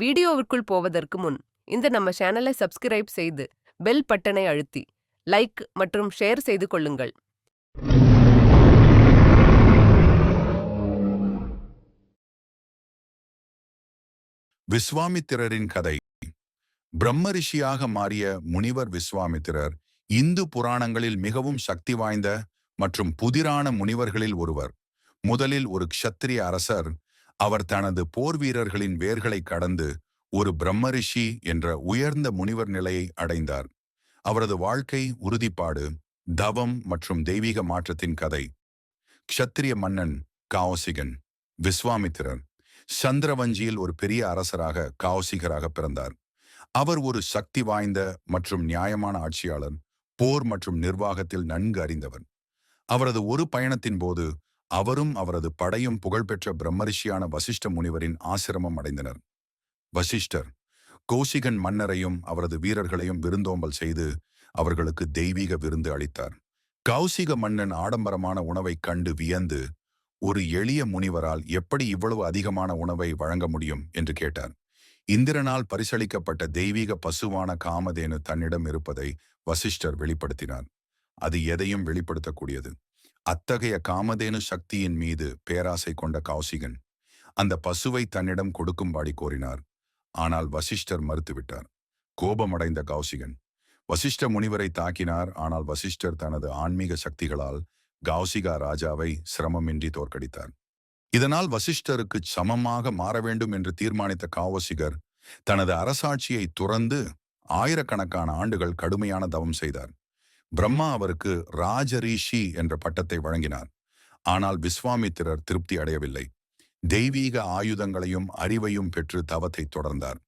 வீடியோவிற்குள் போவதற்கு முன் இந்த நம்ம சேனலை சப்ஸ்கிரைப் செய்து பெல் பட்டனை அழுத்தி லைக் மற்றும் ஷேர் செய்து கொள்ளுங்கள். விஸ்வாமித்திரரின் கதை. பிரம்மரிஷியாக மாறிய முனிவர் விஸ்வாமித்திரர் இந்து புராணங்களில் மிகவும் சக்தி வாய்ந்த மற்றும் புதிரான முனிவர்களில் ஒருவர். முதலில் ஒரு க்ஷத்திரிய அரசர் அவர் தனது போர் வீரர்களின் வேர்களை கடந்து ஒரு பிரம்மரிஷி என்ற உயர்ந்த முனிவர் நிலையை அடைந்தார். அவரது வாழ்க்கை உறுதிப்பாடு தவம் மற்றும் தெய்வீக மாற்றத்தின் கதை. க்ஷத்திரிய மன்னன் காவசிகன் விஸ்வாமித்திரர் சந்திரவஞ்சியில் ஒரு பெரிய அரசராக காவசிகராக பிறந்தார். அவர் ஒரு சக்தி வாய்ந்த மற்றும் நியாயமான ஆட்சியாளர் போர் மற்றும் நிர்வாகத்தில் நன்கு அறிந்தவர். அவரது ஒரு பயணத்தின் போது அவரும் அவரது படையும் புகழ்பெற்ற பிரம்மரிஷியான வசிஷ்ட முனிவரின் ஆசிரமம் அடைந்தனர். வசிஷ்டர் கோசிகன் மன்னரையும் அவரது வீரர்களையும் விருந்தோம்பல் செய்து அவர்களுக்கு தெய்வீக விருந்து அளித்தார். கௌசிக மன்னன் ஆடம்பரமான உணவைக் கண்டு வியந்து ஒரு எளிய முனிவரால் எப்படி இவ்வளவு அதிகமான உணவை வழங்க முடியும்? என்று கேட்டார். இந்திரனால் பரிசளிக்கப்பட்ட தெய்வீக பசுவான காமதேனு தன்னிடம் இருப்பதை வசிஷ்டர் வெளிப்படுத்தினார். அது எதையும் வெளிப்படுத்தக்கூடியது. அத்தகைய காமதேனு சக்தியின் மீது பேராசை கொண்ட கௌசிகன் அந்த பசுவை தன்னிடம் கொடுக்கும்படி கோரினார். ஆனால் வசிஷ்டர் மறுத்துவிட்டார். கோபமடைந்த கௌசிகன் வசிஷ்ட முனிவரை தாக்கினார். ஆனால் வசிஷ்டர் தனது ஆன்மீக சக்திகளால் கௌசிகா ராஜாவை சிரமமின்றி தோற்கடித்தார். இதனால் வசிஷ்டருக்கு சமமாக மாற வேண்டும் என்று தீர்மானித்த காவசிகர் தனது அரசாட்சியை துறந்து ஆயிரக்கணக்கான ஆண்டுகள் கடுமையான தவம் செய்தார். பிரம்மா அவருக்கு ராஜரீஷி என்ற பட்டத்தை வழங்கினார். ஆனால் விஸ்வாமித்திரர் திருப்தி அடையவில்லை. தெய்வீக ஆயுதங்களையும் அறிவையும் பெற்று தவத்தை தொடர்ந்தார்.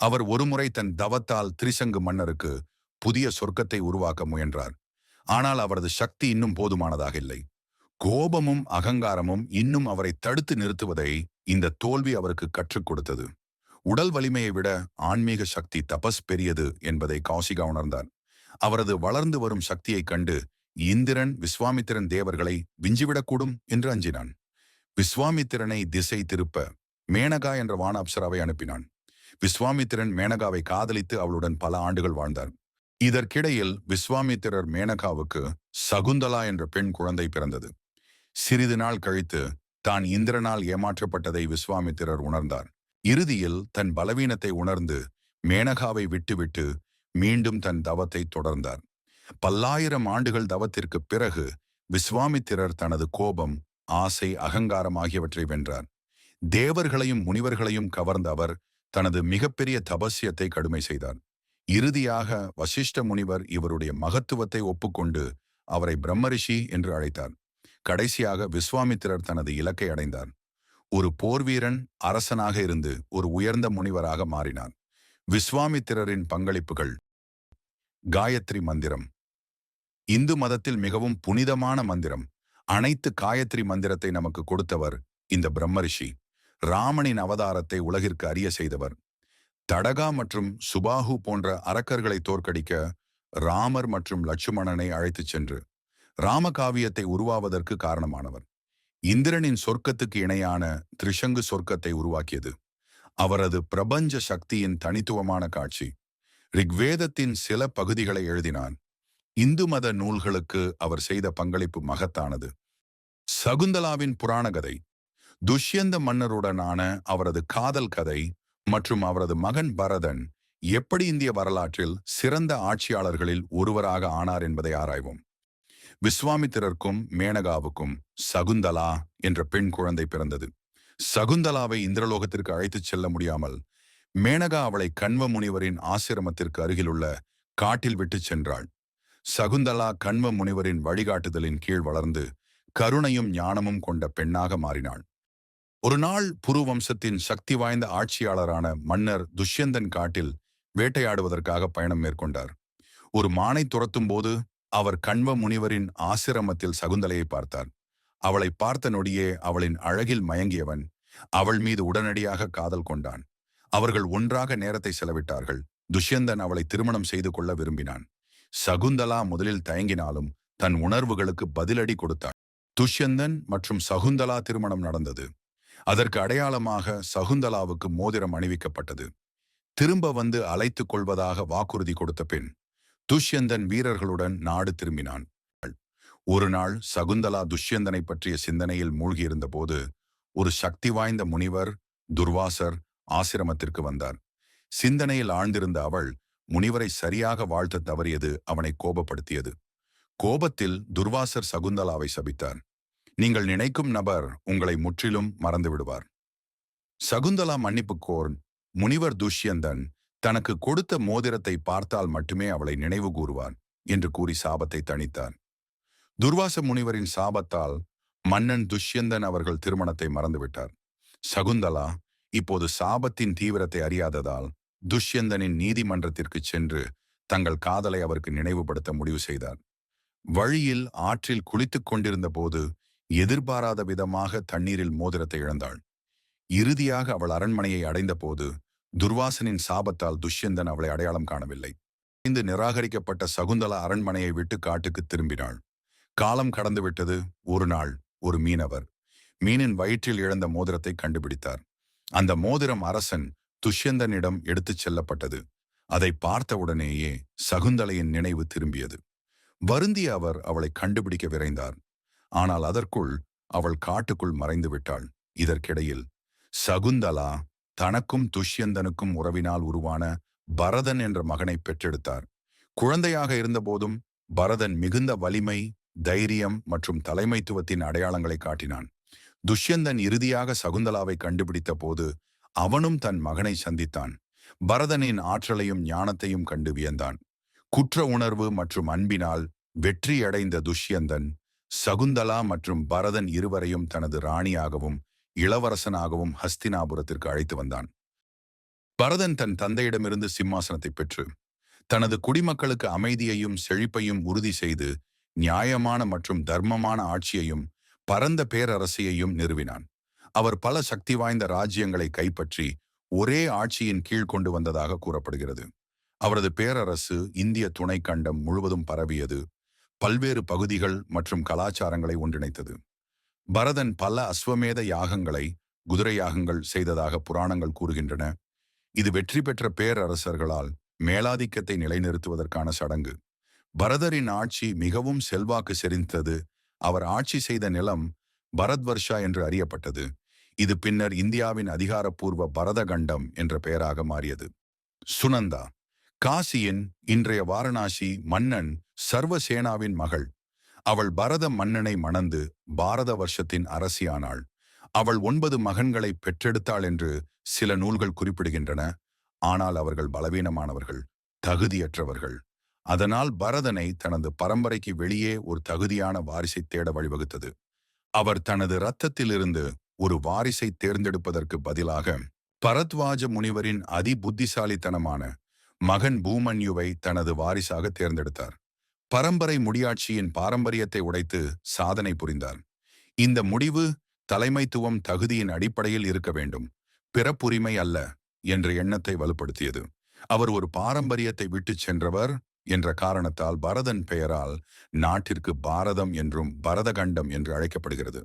அவர் ஒருமுறை தன் தவத்தால் திரிசங்கு மன்னருக்கு புதிய சொர்க்கத்தை உருவாக்க முயன்றார். ஆனால் அவரது சக்தி இன்னும் போதுமானதாக இல்லை. கோபமும் அகங்காரமும் இன்னும் அவரை தடுத்து நிறுத்துவதை இந்த தோல்வி அவருக்கு கற்றுக் கொடுத்தது. உடல் வலிமையை விட ஆன்மீக சக்தி தபஸ் பெரியது என்பதை கௌசிகா உணர்ந்தார். அவரது வளர்ந்து வரும் சக்தியைக் கண்டு இந்திரன் விஸ்வாமித்திரன் தேவர்களை விஞ்சிவிடக்கூடும் என்று அஞ்சினான். விஸ்வாமித்திரனை திசை திருப்ப மேனகா என்ற வான அப்சராவை அனுப்பினான். விஸ்வாமித்திரன் மேனகாவை காதலித்து அவளுடன் பல ஆண்டுகள் வாழ்ந்தார். இதற்கிடையில் விஸ்வாமித்திரர் மேனகாவுக்கு சகுந்தலா என்ற பெண் குழந்தை பிறந்தது. சிறிது நாள் கழித்து தான் இந்திரனால் ஏமாற்றப்பட்டதை விஸ்வாமித்திரர் உணர்ந்தார். இறுதியில் தன் பலவீனத்தை உணர்ந்து மேனகாவை விட்டுவிட்டு மீண்டும் தன் தவத்தை தொடர்ந்தார். பல்லாயிரம் ஆண்டுகள் தவத்திற்கு பிறகு விஸ்வாமித்திரர் தனது கோபம் ஆசை அகங்காரம் ஆகியவற்றை வென்றார். தேவர்களையும் முனிவர்களையும் கவர்ந்த அவர் தனது மிகப்பெரிய தபசியத்தை கடுமை செய்தார். இறுதியாக வசிஷ்ட முனிவர் இவருடைய மகத்துவத்தை ஒப்புக்கொண்டு அவரை பிரம்மரிஷி என்று அழைத்தார். கடைசியாக விஸ்வாமித்திரர் தனது இலக்கை அடைந்தார். ஒரு போர்வீரன் அரசனாக இருந்து ஒரு உயர்ந்த முனிவராக மாறினார். விஸ்வாமித்திரரின் பங்களிப்புகள். காயத்ரி மந்திரம். இந்து மதத்தில் மிகவும் புனிதமான மந்திரம். அனைத்து காயத்ரி மந்திரத்தை நமக்கு கொடுத்தவர் இந்த பிரம்மரிஷி. ராமனின் அவதாரத்தை உலகிற்கு அறிய செய்தவர். தடகா மற்றும் சுபாகு போன்ற அரக்கர்களை தோற்கடிக்க ராமர் மற்றும் லட்சுமணனை அழைத்துச் சென்று ராமகாவியத்தை உருவாவதற்கு காரணமானவர். இந்திரனின் சொர்க்கத்துக்கு இணையான திரிஷங்கு சொர்க்கத்தை உருவாக்கியது. அவரது பிரபஞ்ச சக்தியின் தனித்துவமான காட்சி. ரிக்வேதத்தின் சில பகுதிகளை எழுதினான். இந்து மத நூல்களுக்கு அவர் செய்த பங்களிப்பு மகத்தானது. சகுந்தலாவின் புராண கதை துஷ்யந்த மன்னருடனான அவரது காதல் கதை மற்றும் அவரது மகன் பரதன் எப்படி இந்திய வரலாற்றில் சிறந்த ஆட்சியாளர்களில் ஒருவராக ஆனார் என்பதை ஆராய்வோம். விஸ்வாமித்திரருக்கும் மேனகாவுக்கும் சகுந்தலா என்ற பெண் குழந்தை பிறந்தது. சகுந்தலாவை இந்திரலோகத்திற்கு அழைத்துச் செல்ல முடியாமல் மேனகா அவளை கண்வ முனிவரின் ஆசிரமத்திற்கு அருகிலுள்ள காட்டில் விட்டுச் சென்றாள். சகுந்தலா கண்வ முனிவரின் வழிகாட்டுதலின் கீழ் வளர்ந்து கருணையும் ஞானமும் கொண்ட பெண்ணாக மாறினாள். ஒரு நாள் புரு வம்சத்தின் சக்தி வாய்ந்த ஆட்சியாளரான மன்னர் துஷ்யந்தன் காட்டில் வேட்டையாடுவதற்காக பயணம் மேற்கொண்டார். ஒரு மானை துரத்தும் போது அவர் கண்வ முனிவரின் ஆசிரமத்தில் சகுந்தலையை பார்த்தார். அவளை பார்த்த நொடியே அவளின் அழகில் மயங்கியவன் அவள் மீது உடனடியாக காதல் கொண்டான். அவர்கள் ஒன்றாக நேரத்தை செலவிட்டார்கள். துஷ்யந்தன் அவளை திருமணம் செய்து கொள்ள விரும்பினான். சகுந்தலா முதலில் தயங்கினாலும் தன் உணர்வுகளுக்கு பதிலடி கொடுத்தாள். துஷ்யந்தன் மற்றும் சகுந்தலா திருமணம் நடந்தது. அதற்கு அடையாளமாக சகுந்தலாவுக்கு மோதிரம் அணிவிக்கப்பட்டது. திரும்ப வந்து அழைத்துக் கொள்வதாக வாக்குறுதி கொடுத்த பின் துஷ்யந்தன் வீரர்களுடன் நாடு திரும்பினான். ஒரு நாள் சகுந்தலா துஷ்யந்தனை பற்றிய சிந்தனையில் மூழ்கியிருந்த போது ஒரு சக்தி வாய்ந்த முனிவர் துர்வாசர் ஆசிரமத்திற்கு வந்தார். சிந்தனையில் ஆழ்ந்திருந்த அவள் முனிவரை சரியாக வாழ்த்த தவறியது அவனை கோபப்படுத்தியது. கோபத்தில் துர்வாசர் சகுந்தலாவை சபித்தார். நீங்கள் நினைக்கும் நபர் உங்களை முற்றிலும் மறந்து விடுவார். சகுந்தலா மன்னிப்பு கோர்ன் முனிவர் துஷ்யந்தன் தனக்கு கொடுத்த மோதிரத்தை பார்த்தால் மட்டுமே அவளை நினைவு கூறுவார் என்று கூறி சாபத்தை தணித்தார் துர்வாச முனிவரின் சாபத்தால் மன்னன் துஷ்யந்தன் அவர்கள் திருமணத்தை மறந்துவிட்டார். சகுந்தலா இப்போது சாபத்தின் தீவிரத்தை அறியாததால் துஷ்யந்தனின் நீதிமன்றத்திற்கு சென்று தங்கள் காதலை அவருக்கு நினைவுபடுத்த முடிவு செய்தார். வழியில் ஆற்றில் குளித்துக் கொண்டிருந்த போது எதிர்பாராத விதமாக தண்ணீரில் மோதிரத்தை இழந்தாள். இறுதியாக அவள் அரண்மனையை அடைந்தபோது துர்வாசனின் சாபத்தால் துஷ்யந்தன் அவளை அடையாளம் காணவில்லை. இந்த நிராகரிக்கப்பட்ட சகுந்தலா அரண்மனையை விட்டு காட்டுக்கு திரும்பினாள். காலம் கடந்துவிட்டது ஒரு நாள். ஒரு மீனவர். மீனின் வயிற்றில் இழந்த மோதிரத்தை கண்டுபிடித்தார். அந்த மோதிரம் அரசன் துஷ்யந்தனிடம் எடுத்துச் செல்லப்பட்டது. அதை பார்த்தவுடனேயே சகுந்தலையின் நினைவு திரும்பியது. வருந்திய அவர் அவளை கண்டுபிடிக்க விரைந்தார். ஆனால் அதற்குள் அவள் காட்டுக்குள் மறைந்து விட்டாள். இதற்கிடையில் சகுந்தலா தனக்கும் துஷ்யந்தனுக்கும் உறவினால் உருவான பரதன் என்ற மகனை பெற்றெடுத்தார். குழந்தையாக இருந்தபோதும் பரதன் மிகுந்த வலிமை தைரியம் மற்றும் தலைமைத்துவத்தின் அடையாளங்களை காட்டினான். துஷ்யந்தன் இறுதியாக சகுந்தலாவை கண்டுபிடித்த போது அவனும் தன் மகனை சந்தித்தான். பரதனின் ஆற்றலையும் ஞானத்தையும் கண்டு வியந்தான். குற்ற உணர்வு மற்றும் அன்பினால் வெற்றியடைந்த துஷ்யந்தன் சகுந்தலா மற்றும் பரதன் இருவரையும் தனது ராணியாகவும் இளவரசனாகவும் ஹஸ்தினாபுரத்திற்கு அழைத்து வந்தான். பரதன் தன் தந்தையிடமிருந்து சிம்மாசனத்தை பெற்று தனது குடிமக்களுக்கு அமைதியையும் செழிப்பையும் உறுதி செய்து நியாயமான மற்றும் தர்மமான ஆட்சியையும் பரந்த பேரரசையையும் நிறுவினான். அவர் பல சக்தி வாய்ந்த ராஜ்யங்களை கைப்பற்றி ஒரே ஆட்சியின் கீழ் கொண்டு வந்ததாக கூறப்படுகிறது. அவரது பேரரசு இந்திய துணைக்கண்டம் முழுவதும் பரவியது. பல்வேறு பகுதிகள் மற்றும் கலாச்சாரங்களை ஒன்றிணைத்தது. பரதன் பல அஸ்வமேத யாகங்களை குதிரை யாகங்கள் செய்ததாக புராணங்கள் கூறுகின்றன. இது வெற்றி பெற்ற பேரரசர்களால் மேலாதிக்கத்தை நிலைநிறுத்துவதற்கான சடங்கு. பரதரின் ஆட்சி மிகவும் செல்வாக்கு செறிந்தது. அவர் ஆட்சி செய்த நிலம் பரத்வர்ஷா என்று அறியப்பட்டது. இது பின்னர் இந்தியாவின் அதிகாரப்பூர்வ பரதகண்டம் என்ற பெயராக மாறியது. சுனந்தா காசியின் இன்றைய வாரணாசி மன்னன் சர்வசேனாவின் மகள். அவள் பரத மன்னனை மணந்து பாரத வருஷத்தின் அரசியானாள். அவள் ஒன்பது மகன்களை பெற்றெடுத்தாள் என்று சில நூல்கள் குறிப்பிடுகின்றன. ஆனால் அவர்கள் பலவீனமானவர்கள் தகுதியற்றவர்கள். அதனால் பரதனை தனது பரம்பரைக்கு வெளியே ஒரு தகுதியான வாரிசை தேட வழிவகுத்தது. அவர் தனது இரத்தத்திலிருந்து ஒரு வாரிசை தேர்ந்தெடுப்பதற்கு பதிலாக பரத்வாஜ முனிவரின் அதி புத்திசாலித்தனமான மகன் பூமன்யுவை தனது வாரிசாக தேர்ந்தெடுத்தார். பரம்பரை முடியாட்சியின் பாரம்பரியத்தை உடைத்து சாதனை புரிந்தார். இந்த முடிவு தலைமைத்துவம் தகுதியின் அடிப்படையில் இருக்க வேண்டும். பிறப்புரிமை அல்ல என்ற எண்ணத்தை வலுப்படுத்தியது. அவர் ஒரு பாரம்பரியத்தை விட்டுச் சென்றவர் என்ற காரணத்தால் பரதன் பெயரால் நாட்டிற்கு பாரதம் என்றும் பரதகண்டம் என்று அழைக்கப்படுகிறது.